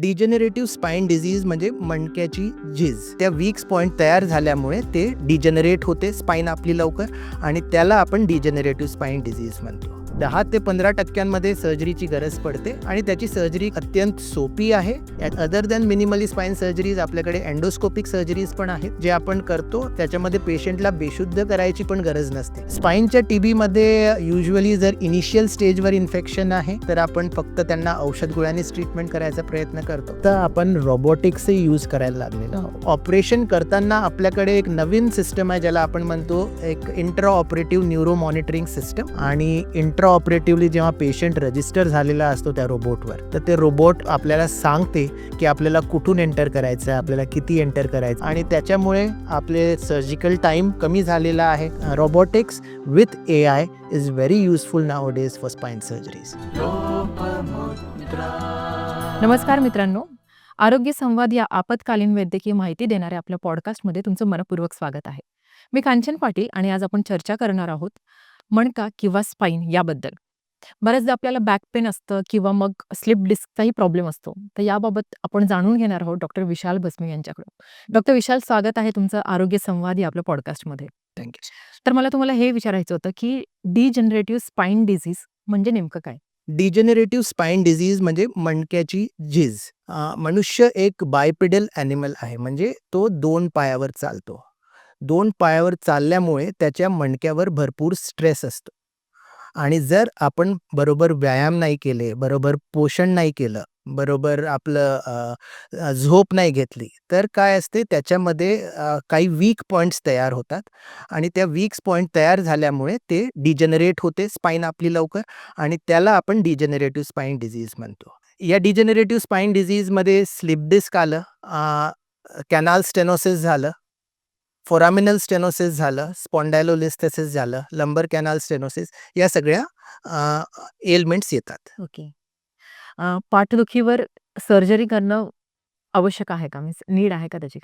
डिजेनरेटिव्ह spine disease म्हणजे मणक्याची झीज. त्या वीक्स पॉईंट तयार झाल्यामुळे ते डिजेनरेट होते स्पाईन आपली लवकर आणि त्याला आपण डिजेनरेटिव्ह स्पाईन डिझीज म्हणतो. दहा ते पंधरा टक्क्यांमध्ये सर्जरीची गरज पडते आणि त्याची सर्जरी अत्यंत सोपी आहे. Other than minimally spine surgeries आपल्याकडे एन्डोस्कोपिक सर्जरीज पण आहेत. जे आपण करतो त्याच्यामध्ये पेशंटला बेशुद्ध करायची पण गरज नसते. स्पाईनच्या टीबीमध्ये युजली जर इनिशियल स्टेजवर इन्फेक्शन आहे तर आपण फक्त त्यांना औषध गोळ्यांनीच ट्रीटमेंट करायचा प्रयत्न करतो. तर आपण रोबोटिक्सही यूज करायला लागलेलो आहोत. ऑपरेशन करताना आपल्याकडे एक नवीन सिस्टम आहे ज्याला आपण म्हणतो एक intra operative neuro monitoring system आणि इंट्रा ऑपरेटिव्हली जेव्हा पेशंट रजिस्टर झालेला असतो त्या रोबोटवर तर ते रोबोट आपल्याला सांगते की आपल्याला कुठून एंटर करायचं आहे आपल्याला किती एंटर करायचं आणि त्याच्यामुळे आपले सर्जिकल टाईम कमी झालेला आहे. Robotics with A I is very useful nowadays for spine surgeries नमस्कार मित्रांनो. आरोग्य संवाद या आपत्कालीन वैद्यकीय माहिती देणाऱ्या आपल्या पॉडकास्टमध्ये तुमचं मनपूर्वक स्वागत आहे. मी कांचन पाटील आणि आज आपण चर्चा करणार आहोत मणका किंवा स्पाईन याबद्दल. बऱ्याचदा आपल्याला बॅक पेन असतं किंवा मग स्लिप डिस्कचाही प्रॉब्लेम असतो. तर याबाबत आपण जाणून घेणार आहोत डॉक्टर विशाल भस्मे यांच्याकडून. डॉक्टर विशाल स्वागत आहे तुमचं आरोग्य संवाद या आपल्या पॉडकास्टमध्ये थँक्यू तर मला तुम्हाला हे विचारायचं होतं की डिजनरेटिव्ह स्पाईन डिझीज म्हणजे नेमकं काय? डिजेनरेटिव्ह स्पाईन डिझीज म्हणजे मणक्याची झीज. मनुष्य एक बायपिडल ॲनिमल आहे. म्हणजे तो दोन पायावर चालतो. दोन पायावर चालल्यामुळे त्याच्या मणक्यावर भरपूर स्ट्रेस असतो. आणि जर आपण बरोबर व्यायाम नाही केले बरोबर पोषण नाही केलं बरोबर आपलं झोप नाही घेतली तर काय असते? त्याच्यामध्ये काही वीक पॉईंट्स तयार होतात. आणि त्या वीक्स पॉईंट तयार झाल्यामुळे ते डिजनरेट होते स्पाईन आपली लवकर. आणि त्याला आपण डिजनरेटिव्ह स्पाईन डिझीज म्हणतो. या डिजनरेटिव्ह स्पाईन डिझीजमध्ये स्लिप डिस्क आलं कॅनाल स्टेनोसिस झालं फोरामिनल स्टेनोसिस झालं स्पॉन्डायलोलिस्थेसिस झालं लंबर कॅनाल स्टेनोसिस या सगळ्या एलिमेंट्स येतात. ओके. पाठदुखीवर सर्जरी करणं आवश्यक आहे का? मीन्स नीड आहे का त्याची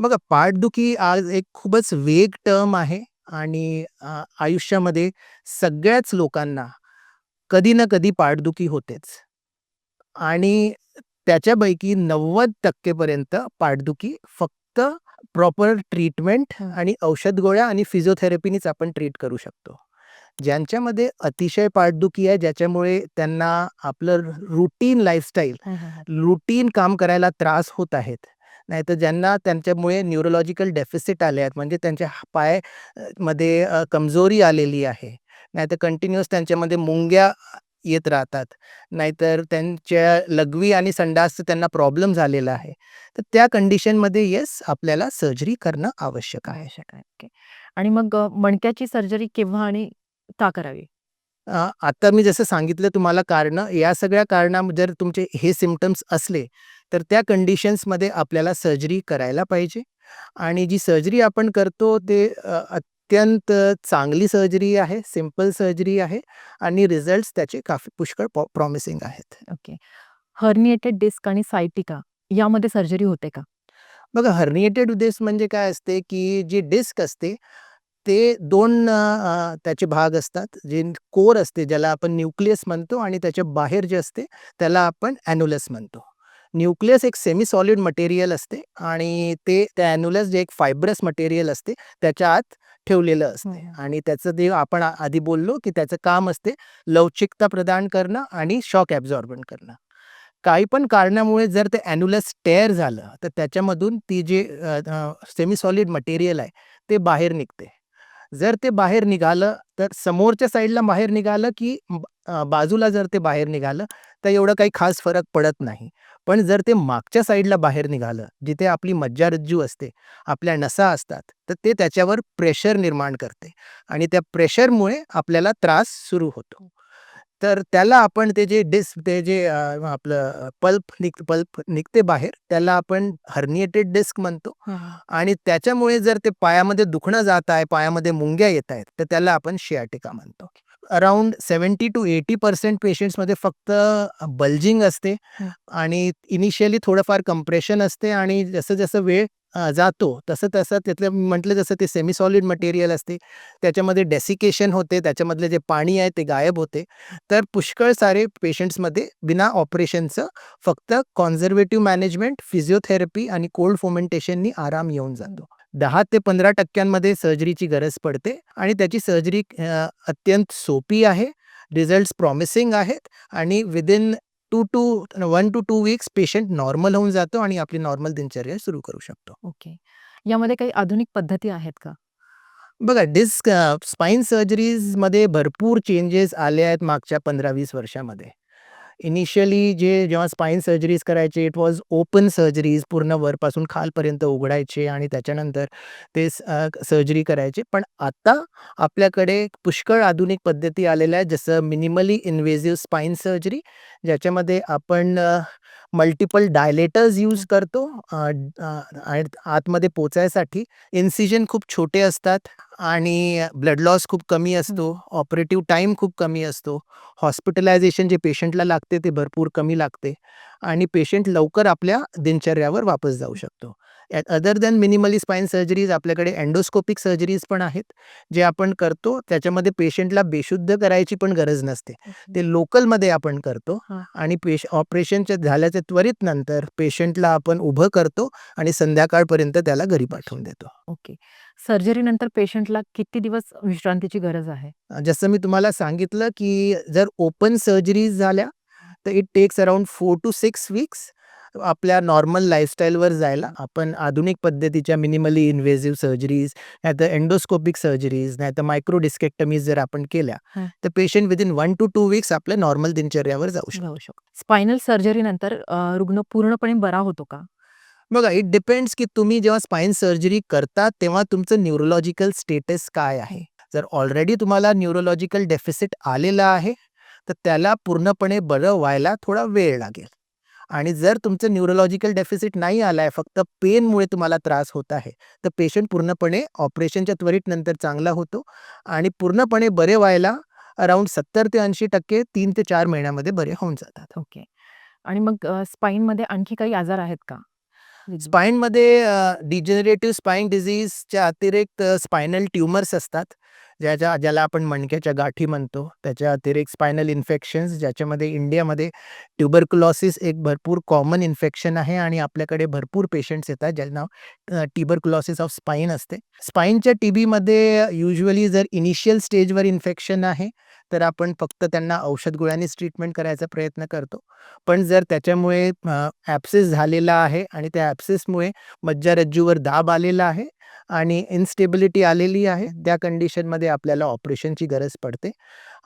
बघा पाठदुखी आज एक खूपच वेग टर्म आहे आणि आयुष्यामध्ये सगळ्याच लोकांना कधी ना कधी पाठदुखी होतेच. आणि त्याच्यापैकी नव्वद टक्केपर्यंत पाठदुखी फक्त प्रॉपर ट्रीटमेंट. आणि औषध गोळ्या आणि फिजिओथेरपीनीच आपण ट्रीट करू शकतो. ज्यांच्यामध्ये अतिशय पाठदुखी आहे ज्याच्यामुळे त्यांना आपलं रुटीन लाईफस्टाईल रुटीन काम करायला त्रास होत आहेत. नाहीतर ज्यांना त्यांच्यामुळे न्यूरोलॉजिकल डेफिसिट आले आहेत म्हणजे त्यांच्या पायमध्ये कमजोरी आलेली आहे. नाहीतर कंटिन्युअस त्यांच्यामध्ये मुंग्या येत राहतात. नाहीतर त्यांच्या लघवी आणि संडासचं त्यांना प्रॉब्लेम झालेला आहे. तर त्या कंडिशनमध्ये येस आपल्याला सर्जरी करणं आवश्यक आहे. आवश्यक आहे. ओके. आणि मग मणक्याची सर्जरी केव्हा आणि का करावी? आता मी जसं सांगितलं तुम्हाला कारणं या सगळ्या कारणा जर तुमचे हे सिम्पटम्स असले तर त्या कंडिशन्समध्ये आपल्याला सर्जरी करायला पाहिजे. आणि जी सर्जरी आपण करतो ते अत्यंत चांगली सर्जरी आहे सिंपल सर्जरी आहे आणि रिझल्ट्स त्याचे काफी पुष्कळ प्रॉमिसिंग आहेत. ओके हर्निएटेड डिस्क आणि सायटिका यामध्ये सर्जरी होते का? बघा हर्निएटेड डिस्क म्हणजे काय असते की जी डिस्क असते ते दोन त्याचे भाग असतात. जे कोर असते ज्याला आपण न्यूक्लियस म्हणतो आणि त्याच्या बाहेर जे असते त्याला आपण ॲन्युलस म्हणतो. न्यूक्लियस एक सेमी सॉलिड मटेरियल असते आणि ते त्या ॲन्युलस जे एक फायब्रस मटेरियल असते त्याच्या आत ठेवलेलं असते. हं. आणि त्याचं ते आपण आधी बोललो की त्याचं काम असते लवचिकता प्रदान करणं आणि शॉक ॲब्झॉर्बन करणं. काही पण कारणामुळे जर ते ॲन्युलस टेअर झालं तर त्याच्यामधून ती जे सेमी सॉलिड मटेरियल आहे ते बाहेर निघते. जर ते बाहेर निघालं तर समोरच्या साईडला बाहेर निघालं की बाजूला जर ते बाहेर निघालं तर एवढं काही खास फरक पडत नाही. पण जर ते मागच्या साईडला बाहेर निघालं जिथे आपली मज्जारज्जू असते आपल्या नसा असतात तर ते त्याच्यावर प्रेशर निर्माण करते आणि त्या प्रेशरमुळे आपल्याला त्रास सुरू होतो. तर त्याला आपण ते जे डिस्क ते जे आपलं पल्प निघ पल्प निघते बाहेर त्याला आपण हर्निएटेड डिस्क म्हणतो आणि त्याच्यामुळे जर ते पायामध्ये दुखणं जात आहे पायामध्ये मुंग्या येत आहेत तर त्याला आपण शियाटिका म्हणतो. Around seventy two eighty percent पेशंट्समध्ये फक्त बल्जिंग असते. आणि इनिशियली थोडंफार कंप्रेशन असते आणि जसं जसं वेळ जातो तसं तसं त्यातलं म्हटलं जसं ते सेमी सॉलिड मटेरियल असते त्याच्यामध्ये डेसिकेशन होते त्याच्यामधले जे पाणी आहे ते गायब होते तर पुष्कळ सारे पेशंट्समध्ये बिना ऑपरेशनचं फक्त कॉन्झर्वेटिव्ह मॅनेजमेंट फिजिओथेरपी आणि कोल्ड फोमेंटेशननी आराम येऊन जातो दहा ते पंधरा टक्क्यांमध्ये सर्जरीची गरज पडते आणि त्याची सर्जरी अत्यंत सोपी आहे रिझल्ट्स प्रॉमिसिंग आहेत आणि within two two one two two weeks patient normal होऊन जातो आणि आपली नॉर्मल दिनचर्या सुरू करू शकतो ओके. यामध्ये काही आधुनिक पद्धती आहेत का? बघा डिस्क अ, स्पाइन सर्जरीजमध्ये भरपूर चेंजेस आले आहेत मागच्या 15-20 वर्षामध्ये. इनिशियली जे जेव्हा स्पाईन सर्जरीज करायचे इट वॉज ओपन सर्जरीज पूर्ण वरपासून खालपर्यंत उघडायचे आणि त्याच्यानंतर ते स सर्जरी करायचे. पण आता आपल्याकडे पुष्कळ आधुनिक पद्धती आलेल्या आहेत जसं मिनिमली इन्व्हेझिव्ह स्पाईन सर्जरी ज्याच्यामध्ये आपण मल्टिपल डायलेटर्स यूज करतो आतमध्ये पोचायसाठी इन्सिजन खूप छोटे असतात आणि ब्लड लॉस खूप कमी असतो. ऑपरेटिव्ह टाईम खूप कमी असतो. हॉस्पिटलायझेशन जे पेशंटला लागते ते भरपूर कमी लागते आणि पेशंट लवकर आपल्या दिनचर्यावर वापस जाऊ शकतो. Other than minimally spine surgeries आपल्याकडे एंडोस्कोपिक सर्जरीज पण आहेत, जे आपण करतो त्याच्यामध्ये पेशंटला बेशुद्ध करायची पण गरज नसते. ते लोकलमध्ये आपण करतो. आणि पेश ऑपरेशनच्या झाल्याच्या त्वरित नंतर पेशंटला आपण उभं करतो आणि संध्याकाळपर्यंत त्याला घरी पाठवून देतो. ओके. सर्जरीनंतर पेशंटला किती दिवस विश्रांतीची गरज आहे? जसं मी तुम्हाला सांगितलं, की जर ओपन सर्जरीज झाल्या तर it takes around 4 to 6 weeks आपल्या नॉर्मल लाईफस्टाईलवर जायला. आपण आधुनिक पद्धतीच्या मिनिमली इन्व्हेसिव्ह सर्जरीज, नाहीतर एंडोस्कोपिक सर्जरीज, नाहीतर मायक्रो डिस्केक्टमीज जर आपण केल्या, हां. तर पेशंट विथिन 1 टू 2 वीक्स आपल्या नॉर्मल दिनचर्यावर जाऊ शकतो. स्पाइनल सर्जरीनंतर अ, रुग्ण पूर्णपणे बरा होतो का? बघा इट डिपेंड्स की तुम्ही जेव्हा स्पाइन सर्जरी करता तेव्हा तुमचं न्यूरोलॉजिकल स्टेटस काय आहे. जर ऑलरेडी तुम्हाला न्यूरोलॉजिकल डेफिसिट आलेलं आहे, तर त्याला पूर्णपणे बरं व्हायला थोडा वेळ लागेल आणि जर तुमचं न्यूरोलॉजिकल डेफिसिट नाही आला आहे, फक्त पेनमुळे तुम्हाला त्रास होत आहे, तर पेशंट पूर्णपणे ऑपरेशनच्या त्वरित नंतर चांगला होतो आणि पूर्णपणे बरे व्हायला अराउंड 70 ते 80% 3 ते 4 महिन्यामध्ये बरे होऊन जातात. ओके. आणि मग अ, स्पाइनमध्ये आणखी काही आजार आहेत का? स्पाइनमध्ये अ, डिजेनरेटिव्ह स्पाइन डिसीजच्या अतिरिक्त स्पायनल ट्यूमर्स असतात, ज्याच्या ज्याला आपण मणक्याच्या गाठी म्हणतो. त्याच्या अतिरिक्त स्पायनल इन्फेक्शन्स ज्याच्यामध्ये इंडियामध्ये ट्युबरक्युलॉसिस एक भरपूर कॉमन इन्फेक्शन आहे आणि आपल्याकडे भरपूर पेशंट्स येतात ज्यांना ट्युबरक्युलॉसिस ऑफ स्पाईन असते. स्पाईनच्या टी बीमध्ये युजली जर इनिशियल स्टेजवर इन्फेक्शन आहे, तर आपण फक्त त्यांना औषध गोळ्यांनीच ट्रीटमेंट करायचा प्रयत्न करतो. पण जर त्याच्यामुळे ॲप्सेस झालेला आहे आणि त्या ॲप्सेसमुळे मज्जारज्जूवर दाब आलेला आहे आणि इन्स्टेबिलिटी आलेली आहे, त्या कंडिशनमध्ये आपल्याला ऑपरेशनची गरज पडते.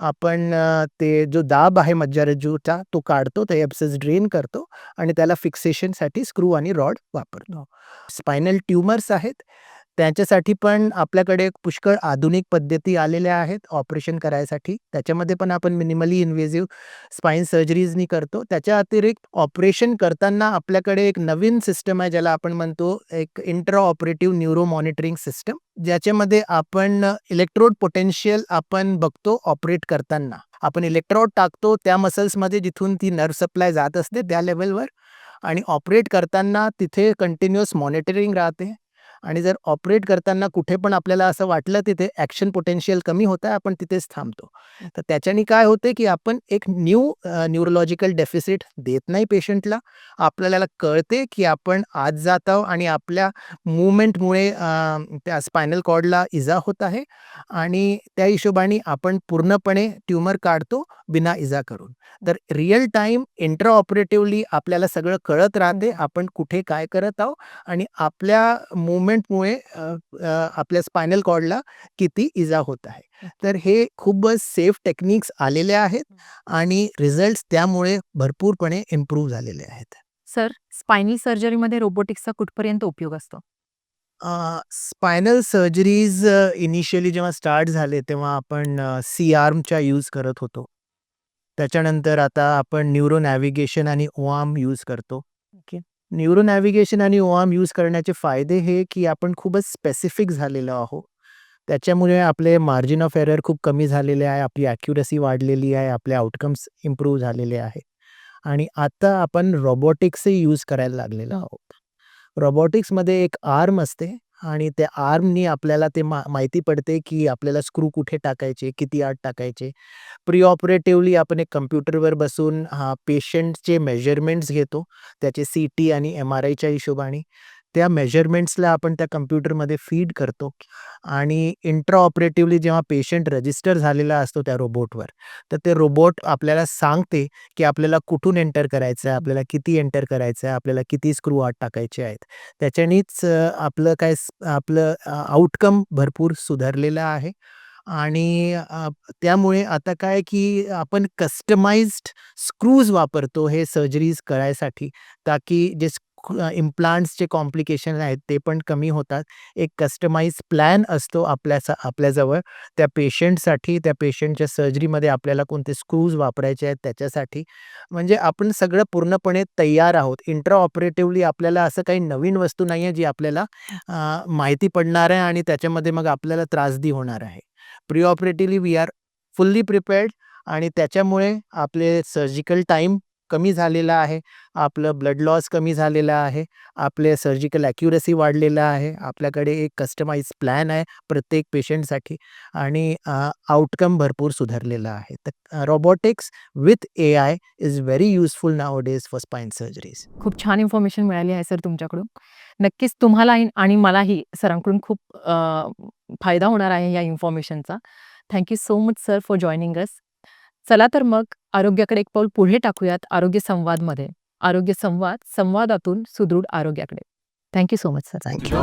आपण ते जो दाब आहे मज्जारज्जूचा तो काढतो, ते एप्सेस ड्रेन करतो आणि त्याला फिक्सेशनसाठी स्क्रू आणि रॉड वापरतो. स्पायनल ट्यूमर्स आहेत, त्याच्यासाठी पण आपल्याकडे पुष्कळ आधुनिक पद्धती आलेल्या आहेत ऑपरेशन करायसाठी. त्याच्यामध्ये पण आपण मिनिमली इन्व्हेझिव्ह स्पाइन सर्जरीजनी करतो. त्याच्या अतिरिक्त ऑपरेशन करताना आपल्याकडे एक नवीन सिस्टम आहे ज्याला आपण म्हणतो एक intra operative neuro monitoring system, ज्याच्यामध्ये आपण इलेक्ट्रोड पोटेन्शियल आपण बघतो ऑपरेट करताना. आपण इलेक्ट्रोड टाकतो त्या मसल्समध्ये जिथून ती नर्व सप्लाय जात असते त्या लेवलवर आणि ऑपरेट करताना तिथे कंटिन्युअस मॉनिटरिंग राहते आणि जर ऑपरेट करताना कुठे पण आपल्याला असं वाटलं तिथे ॲक्शन पोटेन्शियल कमी होत आहे, आपण तिथेच थांबतो. तर त्याच्याने काय होते, की आपण एक न्यू न्यूरोलॉजिकल डेफिसिट देत नाही पेशंटला. आपल्याला कळते, की आपण आत जात आहोत आणि आपल्या मुवमेंटमुळे त्या स्पायनल कॉर्डला इजा होत आहे आणि त्या हिशोबाने आपण पूर्णपणे ट्यूमर काढतो बिना इजा करून. तर रिअल टाईम इंट्रा ऑपरेटिव्हली आपल्याला सगळं कळत राहते, आपण कुठे काय करत आहोत आणि आपल्या मुवमेंट अ, आपल्या स्पायनल कॉर्डला किती इजा होत आहे. तर हे खूपच सेफ टेक्निक्स आलेले आहेत आणि रिझल्ट्स त्यामुळे भरपूरपणे इम्प्रूव्ह झालेले आहेत. सर, स्पाइनल सर्जरीमध्ये रोबोटिक्सचा कुठपर्यंत उपयोग असतो? स्पायनल सर्जरीज इनिशियली जेव्हा स्टार्ट झाले तेव्हा आपण अ, सी-आर्मच्या यूज करत होतो. त्याच्यानंतर आता आपण न्यूरो नॅव्हिगेशन आणि ओ-आर्म यूज करतो. न्यूरो नॅव्हिगेशन आणि ओ-आर्म यूज करण्याचे फायदे हे, की आपण खूपच स्पेसिफिक झालेलो आहोत. त्याच्यामुळे आपले मार्जिन ऑफ एरर खूप कमी झालेले आहे, आपली ॲक्युरसी वाढलेली आहे, आपले आउटकम्स इम्प्रूव्ह झालेले आहे आणि आता आपण रोबोटिक्सही यूज करायला लागलेलो आहोत. रोबोटिक्समध्ये एक आर्म असते आणि त्या आर्मनी आपल्याला ते मा माहिती पडते की आपल्याला स्क्रू कुठे टाकायचे, किती आत टाकायचे. प्री ऑपरेटिव्हली आपण एक कम्प्युटरवर बसून हा पेशंटचे मेजरमेंट्स घेतो. त्याचे सी-टी आणि एम-आर-आयच्या हिशोबाने. त्या मेजरमेंट्सला आपण त्या कम्प्युटरमध्ये फीड करतो आणि इंट्रा ऑपरेटिव्हली जेव्हा पेशंट रजिस्टर झालेला असतो त्या रोबोटवर, तर ते रोबोट आपल्याला सांगते की आपल्याला कुठून एंटर करायचं आहे, आपल्याला किती एंटर करायचं आहे, आपल्याला किती स्क्रू आत टाकायचे आहेत. त्याच्यानीच आपलं काय आपलं आउटकम भरपूर सुधारलेलं आहे आणि त्यामुळे आता काय की आपण कस्टमाइज्ड स्क्रूज वापरतो हे सर्जरीज करायसाठी, ताकी जे इम्प्लांट्सचे कॉम्प्लिकेशन आहेत ते पण कमी होतात. एक कस्टमाइज प्लॅन असतो आपल्या आपल्याजवळ त्या पेशंटसाठी, त्या पेशंटच्या सर्जरीमध्ये आपल्याला कोणते स्क्रूज वापरायचे आहेत त्याच्यासाठी. म्हणजे आपण सगळं पूर्णपणे तयार आहोत. इंट्रा ऑपरेटिव्हली आपल्याला असं काही नवीन वस्तू नाही आहे जी आपल्याला माहिती पडणार आहे आणि त्याच्यामध्ये मग आपल्याला त्रासदी होणार आहे. Pre operatively we are fully prepared आणि त्याच्यामुळे आपले सर्जिकल टाईम कमी झालेला आहे. आपलं ब्लड लॉस कमी झालेला आहे. आपले सर्जिकल ॲक्युरसी वाढलेलं आहे. आपल्याकडे एक कस्टमाइज्ड प्लॅन आहे प्रत्येक पेशंटसाठी आणि आउटकम भरपूर सुधारलेलं आहे. तर robotics with A I is very useful nowadays for spine surgeries. खूप छान इन्फॉर्मेशन मिळाली आहे सर तुमच्याकडून. नक्कीच तुम्हाला आणि मलाही सरांकडून खूप फायदा होणार आहे या इन्फॉर्मेशनचा. Thank you so much sir for joining us. चला तर मग आरोग्याकडे एक पाऊल पुढे टाकूयात आरोग्य संवादमध्ये. आरोग्य संवाद, संवादातून सुदृढ आरोग्याकडे. Thank you so much sir. Thank you.